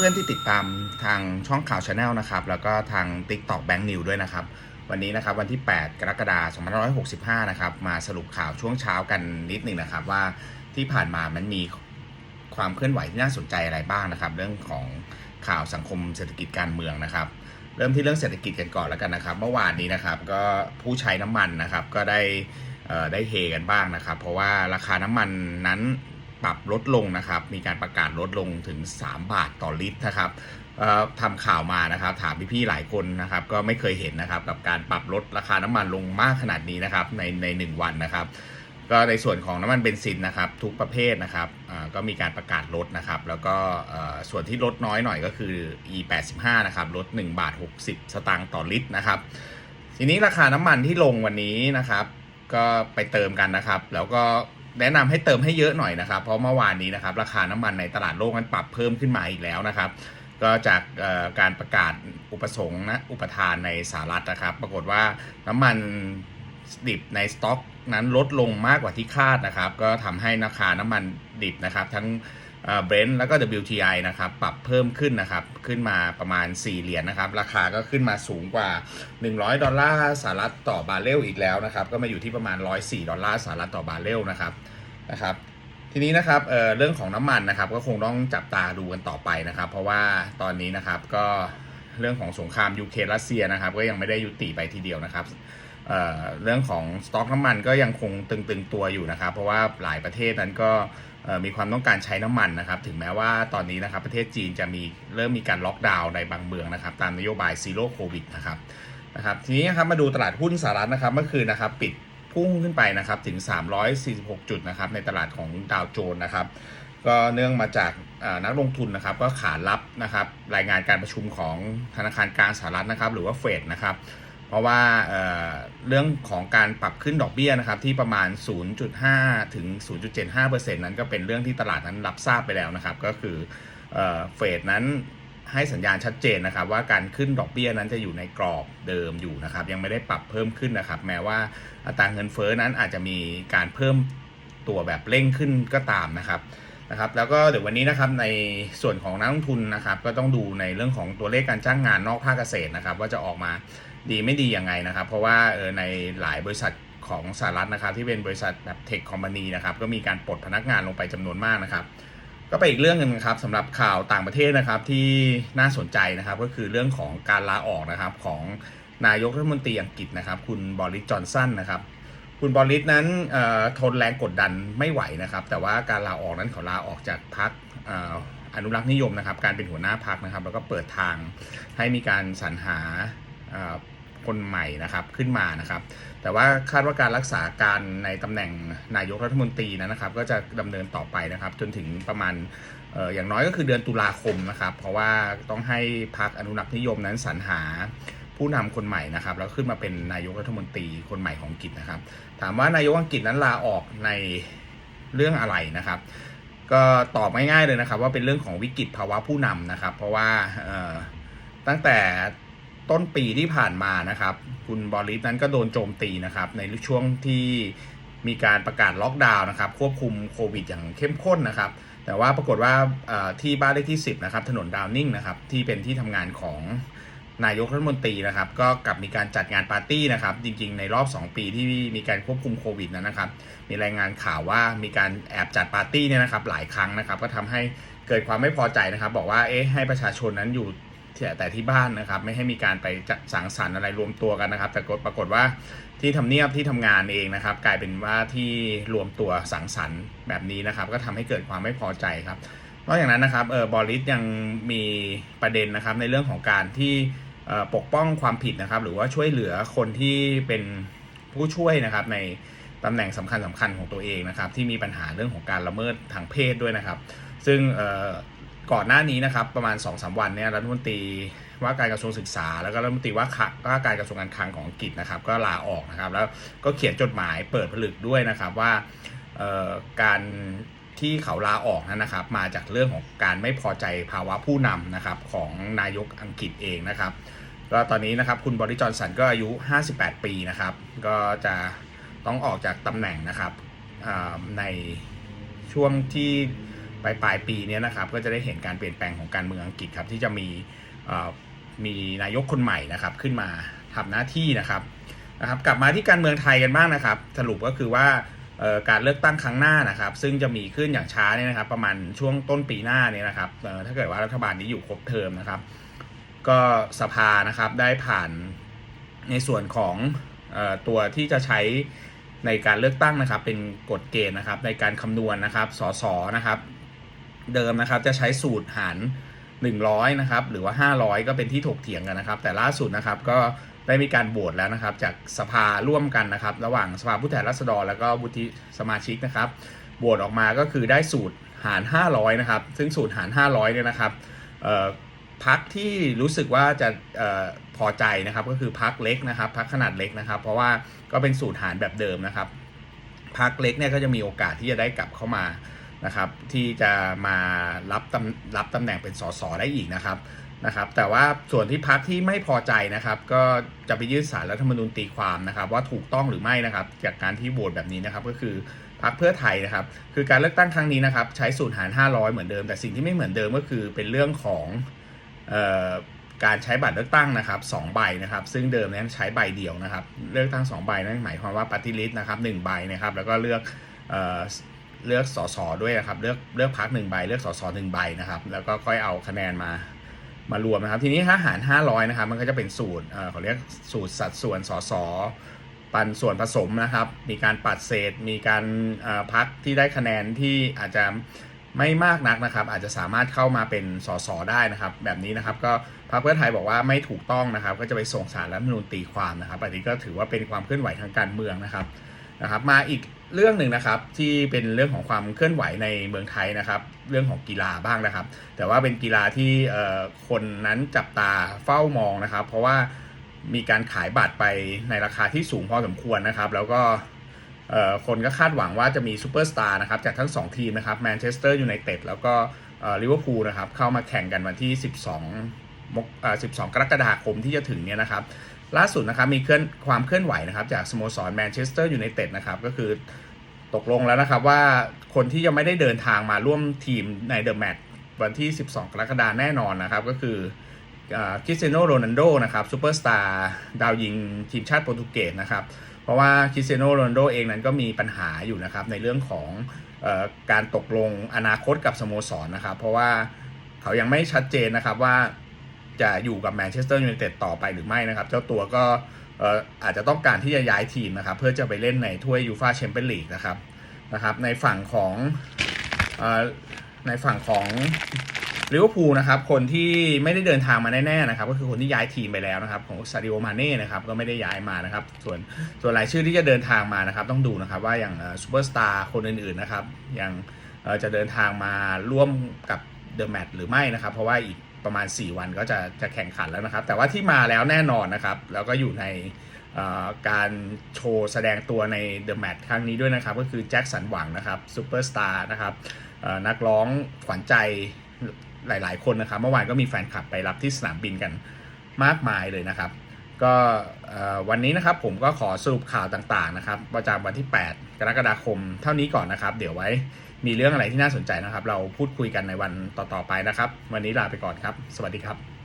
เพื่อนๆที่ติดตามทางช่องข่าวชาแนลนะครับ แล้วก็ทาง TikTok Bank New ด้วยนะครับ วันนี้นะครับวันที่ 8 กรกฎาคม2565 นะครับ มาสรุปข่าวช่วงเช้ากันนิดหนึ่งนะครับ ว่าที่ผ่านมามันมีความเคลื่อนไหวที่น่าสนใจอะไรบ้างนะครับ เรื่องของข่าวสังคมเศรษฐกิจการเมืองนะครับ เริ่มที่เรื่องเศรษฐกิจกันก่อนแล้วกันนะครับ เมื่อวานนี้นะครับก็ผู้ใช้น้ำมันนะครับก็ได้ได้เฮกันบ้างนะครับ เพราะว่าราคาน้ำมันนั้น ปรับลดลงนะครับ มีการประกาศลดลงถึง 3 บาทต่อลิตรนะครับทำข่าวมานะครับ ถามพี่ๆหลายคนนะครับ ก็ไม่เคยเห็นนะครับ กับการปรับลดราคาน้ำมันลงมากขนาดนี้นะครับ ในในหนึ่งวันนะครับ ก็ในส่วนของน้ำมันเบนซินนะครับ ทุกประเภทนะครับก็มีการประกาศลดนะครับ แล้วก็ส่วนที่ลดน้อยหน่อยก็คือ E85 นะครับลด1บาท60 สตางค์ต่อลิตรนะครับ ทีนี้ราคาน้ำมันที่ลงวันนี้นะครับ ก็ไปเติมกันนะครับ แล้วก็ แนะนำให้เติมให้เยอะหน่อยนะครับ เพราะเมื่อวานนี้นะครับ ราคาน้ำมันในตลาดโลกมันปรับเพิ่มขึ้นมาอีกแล้วนะครับ ก็จากการประกาศอุปสงค์นะอุปทานในสหรัฐนะครับ ปรากฏว่าน้ำมันดิบในสต็อกนั้นลดลงมากกว่าที่คาดนะครับ ก็ทำให้ราคาน้ำมันดิบนะครับ ทั้ง เบรนท์แล้วก็ WTI นะครับปรับเพิ่มขึ้นนะครับขึ้นมาประมาณ 4 เหรียญนะครับ ราคาก็ขึ้นมาสูงกว่า 100 ดอลลาร์สหรัฐต่อบาร์เรลอีกแล้วนะครับ ก็มาอยู่ที่ประมาณ 104 ดอลลาร์สหรัฐต่อบาร์เรลนะครับนะครับทีนี้นะครับเเรื่องของน้ำมันนะครับก็คงต้องจับตาดูกันต่อไปนะครับ เพราะว่าตอนนี้นะครับก็เรื่องของสงครามยูเครนรัสเซียนะครับ ก็ยังไม่ได้ยุติไปทีเดียวนะครับ เรื่องของสต็อกน้ำมันก็ยังคงตึงๆตัวอยู่นะครับ เพราะว่าหลายประเทศนั้นก็มีความต้องการใช้น้ำมันนะครับถึงแม้ว่าตอนนี้นะครับประเทศจีนจะมีเริ่มมีการล็อกดาวน์ในบางเมืองนะครับตามนโยบายซีโร่โควิดนะครับนะครับทีนี้นะครับมาดูตลาดหุ้นสหรัฐนะครับเมื่อคืนนะครับปิดพุ่งขึ้นไปนะครับถึง 346 จุดนะครับในตลาดของดาวโจนส์นะครับก็เนื่องมาจากนักลงทุนนะครับก็ขารับนะครับรายงานการประชุมของธนาคารกลางสหรัฐนะครับหรือว่าเฟดนะครับ เพราะว่าเเรื่องของการปรับขึ้นดอกเบี้ยนะครับที่ประมาณ 0.5 ถึง 0.75%นั้นก็เป็นเรื่องที่ตลาดนั้นรับทราบไปแล้วนะครับ ก็คือเอ่อเฟดนั้นให้สัญญาณชัดเจนนะครับ ว่าการขึ้นดอกเบี้ยนั้นจะอยู่ในกรอบเดิมอยู่นะครับ ยังไม่ได้ปรับเพิ่มขึ้นนะครับ แม้ว่าอัตราเงินเฟ้อนั้นอาจจะมีการเพิ่มตัวแบบเร่งขึ้นก็ตามนะครับนะครับแล้วก็เดี๋ยววันนี้นะครับในส่วนของนักลงทุนนะครับ ก็ต้องดูในเรื่องของตัวเลขการจ้างงานนอกภาคเกษตรนะครับ ว่าจะออกมา ดีไม่ดียังไงนะครับ เพราะว่าเออในหลายบริษัทของสหรัฐนะครับที่เป็นบริษัทแบบเทคคอมพานีนะครับก็มีการปลดพนักงานลงไปจำนวนมากนะครับ ก็ไปอีกเรื่องหนึงครับสำหรับข่าวต่างประเทศนะครับที่น่าสนใจนะครับก็คือเรื่องของการลาออกนะครับของนายกรัฐมนตรีอังกฤษนะครับ คุณบอริสจอนสันนะครับคุณบอริสนั้นทนแรงกดดันไม่ไหวนะครับ แต่ว่าการลาออกนั้นเขาลาออกจากพรรคอออนุรักษ์นิยมนะครับ การเป็นหัวหน้าพรรคนะครับ แล้วก็เปิดทางให้มีการสรรหา คนใหม่นะครับขึ้นมานะครับ แต่ว่าคาดว่าการรักษาการในตำแหน่งนายกรัฐมนตรีนะครับ ก็จะดำเนินต่อไปนะครับ จนถึงประมาณอย่างน้อยก็คือเดือนตุลาคมนะครับ เพราะว่าต้องให้พรรคอนุรักษ์นิยมนั้นสรรหาผู้นำคนใหม่นะครับ แล้วขึ้นมาเป็นนายกรัฐมนตรีคนใหม่ของอังกฤษนะครับ ถามว่านายกอังกฤษนั้นลาออกในเรื่องอะไรนะครับ ก็ตอบง่ายๆเลยนะครับ ว่าเป็นเรื่องของวิกฤตภาวะผู้นำนะครับ เพราะว่าตั้งแต่ ต้นปีที่ผ่านมานะครับ คุณบอริสนั้นก็โดนโจมตีนะครับในช่วงที่มีการประกาศล็อกดาวน์นะครับควบคุมโควิดอย่างเข้มข้นนะครับ แต่ว่าปรากฏว่าที่บ้านเลขที่ 10 นะครับ ถนนดาวนิ่งนะครับที่เป็นที่ทำงานของนายกรัฐมนตรีนะครับ ก็กลับมีการจัดงานปาร์ตี้นะครับ จริงๆ ในรอบ 2 ปีที่มีการควบคุมโควิดนั้นนะครับ มีรายงานข่าวว่ามีการแอบจัดปาร์ตี้เนี่ยนะครับหลายครั้งนะครับ ก็ทำให้เกิดความไม่พอใจนะครับ บอกว่าเอ๊ะให้ประชาชนนั้นอยู่ แต่ที่บ้านนะครับ ไม่ให้มีการไปจัดสังสรรค์อะไรรวมตัวกันนะครับ แต่ปรากฏว่าที่ทำเนียบที่ทำงานเองนะครับ กลายเป็นว่าที่รวมตัวสังสรรค์แบบนี้นะครับ ก็ทำให้เกิดความไม่พอใจครับนอกจากนั้นนะครับเออบอริสยังมีประเด็นนะครับในเรื่องของการที่ปกป้องความผิดนะครับ หรือว่าช่วยเหลือคนที่เป็นผู้ช่วยนะครับในตำแหน่งสำคัญสำคัญของตัวเองนะครับ ที่มีปัญหาเรื่องของการละเมิดทางเพศด้วยนะครับ ซึ่งเก่อนหน้านี้นะครับประมาณ2อสวันเนี่ยรัฐมนตรีว่าการกระทรวงศึกษา แล้วก็รัฐมนตรีว่าว่าการกระทรวงการคลังของอังกฤษนะครับ ก็ลาออกนะครับ แล้วก็เขียนจดหมายเปิดผลึกด้วยนะครับว่าการที่เขาลาออกนั้นนะครับ มาจากเรื่องของการไม่พอใจภาวะผู้นำนะครับของนายกอังกฤษเองนะครับก็ตอนนี้นะครับคุณบริจอนสันก็อายุ 58 ปีนะครับ ก็จะต้องออกจากตำแหน่งนะครับในช่วงที่ ปลายปลายปีนี้นะครับก็จะได้เห็นการเปลี่ยนแปลงของการเมืองอังกฤษครับที่จะมีมีนายกคนใหม่นะครับขึ้นมาทำหน้าที่นะครับนะครับกลับมาที่การเมืองไทยกันบ้างนะครับ สรุปก็คือว่าการเลือกตั้งครั้งหน้านะครับ ซึ่งจะมีขึ้นอย่างช้าเนี่ยนะครับ ประมาณช่วงต้นปีหน้าเนี่ยนะครับถ้าเกิดว่ารัฐบาลนี้อยู่ครบเทอมนะครับ ก็สภานะครับได้ผ่านในส่วนของออตัวที่จะใช้ในการเลือกตั้งนะครับ เป็นกฎเกณฑ์นะครับ ในการคำนวณนะครับสสนะครับ เดิมนะครับ จะใช้สูตรหาร 100 นะครับ หรือว่า 500 ก็เป็นที่ถกเถียงกันนะครับ แต่ล่าสุดนะครับก็ได้มีการโหวตแล้วนะครับ จากสภาร่วมกันนะครับ ระหว่างสภาผู้แทนราษฎร แล้วก็วุฒิสมาชิกนะครับโหวตออกมาก็คือได้สูตรหาร 500 นะครับ ซึ่งสูตรหาร 500 เนี่ยนะครับพักที่รู้สึกว่าจะออพอใจนะครับก็คือพักเล็กนะครับพักขนาดเล็กนะครับ เพราะว่าก็เป็นสูตรหารแบบเดิมนะครับพักเล็กเนี่ยก็จะมีโอกาสที่จะได้กลับเข้ามา นะครับที่จะมารับตำรับตำแหน่งเป็นสสได้อีกนะครับนะครับแต่ว่าส่วนที่พักที่ไม่พอใจนะครับก็จะไปยื่นสารรัฐธรรมนูญตีความนะครับว่าถูกต้องหรือไม่นะครับจากการที่โหวตแบบนี้นะครับก็คือพักเพื่อไทยนะครับคือการเลือกตั้งครั้งนี้นะครับใช้สูตรหาร 500 เหมือนเดิม แต่สิ่งที่ไม่เหมือนเดิมก็คือเป็นเรื่องของออการใช้บัตรเลือกตั้งนะครับสองใบนะครับ ซึ่งเดิมนั้นใช้ใบเดียวนะครับ เลือกตั้งสองใบนั่นหมายความว่าปฏิริษนะครับหนึ่งใบนะครับแล้วก็เลือก เลือกสสด้วยนะครับ เลือกเลือกพักหนึ่งใบ เลือกสสหนึ่งใบนะครับ แล้วก็ค่อยเอาคะแนนมามารวมนะครับ ทีนี้ถ้าหาร 500 นะครับ มันก็จะเป็นสูตรเอ่อเขาเรียกสูตรสัดส่วนสสปันส่วนผสมนะครับ มีการปัดเศษ มีการอ่อพักที่ได้คะแนนที่อาจจะไม่มากนักนะครับ อาจจะสามารถเข้ามาเป็นสสได้นะครับ แบบนี้นะครับก็พรรคเพื่อไทยบอกว่าไม่ถูกต้องนะครับ ก็จะไปส่งสารรัฐมนูญตีความนะครับอันนี้ก็ถือว่าเป็นความเคลื่อนไหวทางการเมืองนะครับนะครับ มาอีก เรื่องหนึ่งนะครับที่เป็นเรื่องของความเคลื่อนไหวในเมืองไทยนะครับ เรื่องของกีฬาบ้างนะครับ แต่ว่าเป็นกีฬาที่คนนั้นจับตาเฝ้ามองนะครับ เพราะว่ามีการขายบัตรไปในราคาที่สูงพอสมควรนะครับ แล้วก็คนก็คาดหวังว่าจะมีซูเปอร์สตาร์นะครับจากทั้ง 2 ทีมนะครับแมนเชสเตอร์ยูไนเต็ดแล้วก็ลิเวอร์พูลนะครับเข้ามาแข่งกันวันที่ 12มกเอ่อ12 กรกฎาคมที่จะถึงเนี่ยนะครับ ล่าสุดนะครับมีเคลื่อนความเคลื่อนไหวนะครับจากสโมสรแมนเชสเตอร์ยูไนเต็ดนะครับก็คือตกลงแล้วนะครับว่าคนที่ยังไม่ได้เดินทางมาร่วมทีมในเดอะแมตช์วันที่ 12 กรกฎาคมแน่นอนนะครับ ก็คือคริสเตียโนโรนัลโดนะครับซูเปอร์สตาร์ดาวยิงทีมชาติโปรตุเกสนะครับ เพราะว่าคริสเตียโนโรนัลโดเองนั้นก็มีปัญหาอยู่นะครับในเรื่องของอการตกลงอนาคตกับสโมสรนะครับ เพราะว่าเขายังไม่ชัดเจนนะครับว่า จะอยู่กับแมนเชสเตอร์ยูไนเต็ดต่อไปหรือไม่นะครับ เจ้าตัวก็อาจจะต้องการที่จะย้ายทีมนะครับ เพื่อจะไปเล่นในถ้วยยูฟาแชมเปี้ยนลีกนะครับนะครับ ในฝั่งของอในฝั่งของลิเวอร์พูลนะครับ คนที่ไม่ได้เดินทางมาแน่ๆนะครับ ก็คือคนที่ย้ายทีมไปแล้วนะครับ ของซาดิโอมาเน่นะครับก็ไม่ได้ย้ายมานะครับ ส่วนส่วนรายชื่อที่จะเดินทางมานะครับ ต้องดูนะครับว่าอย่างซูเปอร์สตาร์คนอื่นๆนะครับอย่างจะเดินทางมาร่วมกับเดอะแมตช์หรือไม่นะครับ เพราะว่าอีก ประมาณ 4 วันก็จะจะแข่งขันแล้วนะครับ แต่ว่าที่มาแล้วแน่นอนนะครับ แล้วก็อยู่ในการโชว์แสดงตัวในเดอะแมตช์ครั้งนี้ด้วยนะครับ ก็คือแจ็คสันหวังนะครับซูเปอร์สตาร์นะครับนักร้องขวัญใจหลาย ๆ คนนะครับ เมื่อวานก็มีแฟนคลับไปรับที่สนามบินกันมากมายเลยนะครับ ก็วันนี้นะครับผมก็ขอสรุปข่าวต่าง ๆ นะครับ ประจำวันที่ 8 กรกฎาคมเท่านี้ก่อนนะครับ เดี๋ยวไว้ มีเรื่องอะไรที่น่าสนใจนะครับ เราพูดคุยกันในวันต่อๆไปนะครับ วันนี้ลาไปก่อนครับ สวัสดีครับ